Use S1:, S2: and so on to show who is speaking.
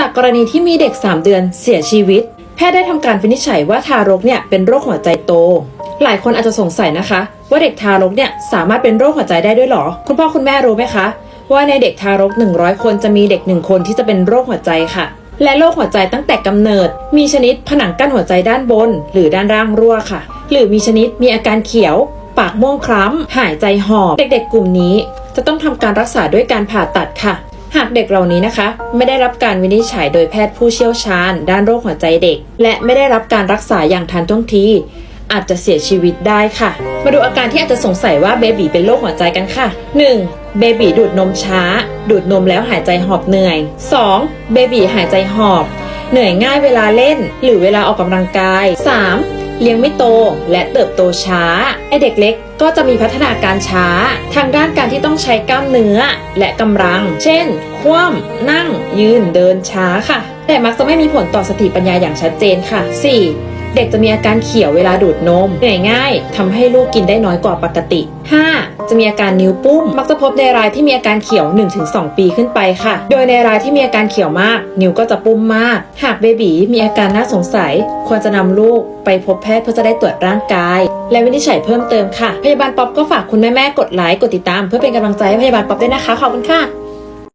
S1: จากกรณีที่มีเด็ก 3 เดือนเสียชีวิต แพทย์ได้ทำการวินิจฉัยว่าทารกเนี่ยเป็นโรคหัวใจโต หลายคนอาจจะสงสัยนะคะ ว่าเด็กทารกเนี่ยสามารถเป็นโรคหัวใจได้ด้วยเหรอ คุณพ่อคุณแม่รู้ไหมคะ ว่าในเด็กทารก 100 คนจะมีเด็ก1คนที่จะเป็นโรคหัวใจค่ะ และโรคหัวใจตั้งแต่กำเนิด มีชนิดผนังกั้นหัวใจด้านบน หรือด้านล่างรั่วค่ะ หรือมีชนิดมีอาการเขียว ปากม่วงคล้ำหายใจหอบ เด็ก ๆ กลุ่มนี้ จะต้องทำการรักษาด้วยการผ่าตัดค่ะ หากเด็กเหล่านี้นะคะ ไม่ได้รับการวินิจฉัยโดยแพทย์ผู้เชี่ยวชาญ ด้านโรคหัวใจเด็ก และไม่ได้รับการรักษาอย่างทันท่วงทีอาจจะเสียชีวิตได้ค่ะ มาดูอาการที่อาจจะสงสัยว่าเบบีเป็นโรคหัวใจกันค่ะ 1. เบบีดูดนมช้า ดูดนมแล้วหายใจหอบเหนื่อย 2. เบบีหายใจหอบ เหนื่อยง่ายเวลาเล่น หรือเวลาออกกำลังกาย 3. เลี้ยงไม่โตและเติบโตช้าไอเด็กเล็กก็จะมีพัฒนาการช้า ทางด้านการที่ต้องใช้กล้ามเนื้อและกำลัง เช่น คว่ำนั่ง ยืนเดินช้าค่ะ แต่มักจะไม่มีผลต่อสติปัญญาอย่างชัดเจนค่ะ 4. เด็กจะมีอาการเขียวเวลาดูดนมเหนื่อยง่ายทำให้ลูกกินได้น้อยกว่าปกติ 5. จะมีอาการนิ้วปุ้ม มักจะพบในรายที่มีอาการเขียว 1-2 ปีขึ้นไปค่ะ โดยในรายที่มีอาการเขียวมาก นิ้วก็จะปุ้มมาก หากเบบีมีอาการน่าสงสัย ควรจะนำลูกไปพบแพทย์เพื่อจะได้ตรวจร่างกาย และวินิจฉัยเพิ่มเติมค่ะ พยาบาลป๊อปก็ฝากคุณแม่ๆกดไลค์กดติดตาม เพื่อเป็นกำลังใจให้พยาบาลป๊อปด้วยนะคะขอบคุณค่ะ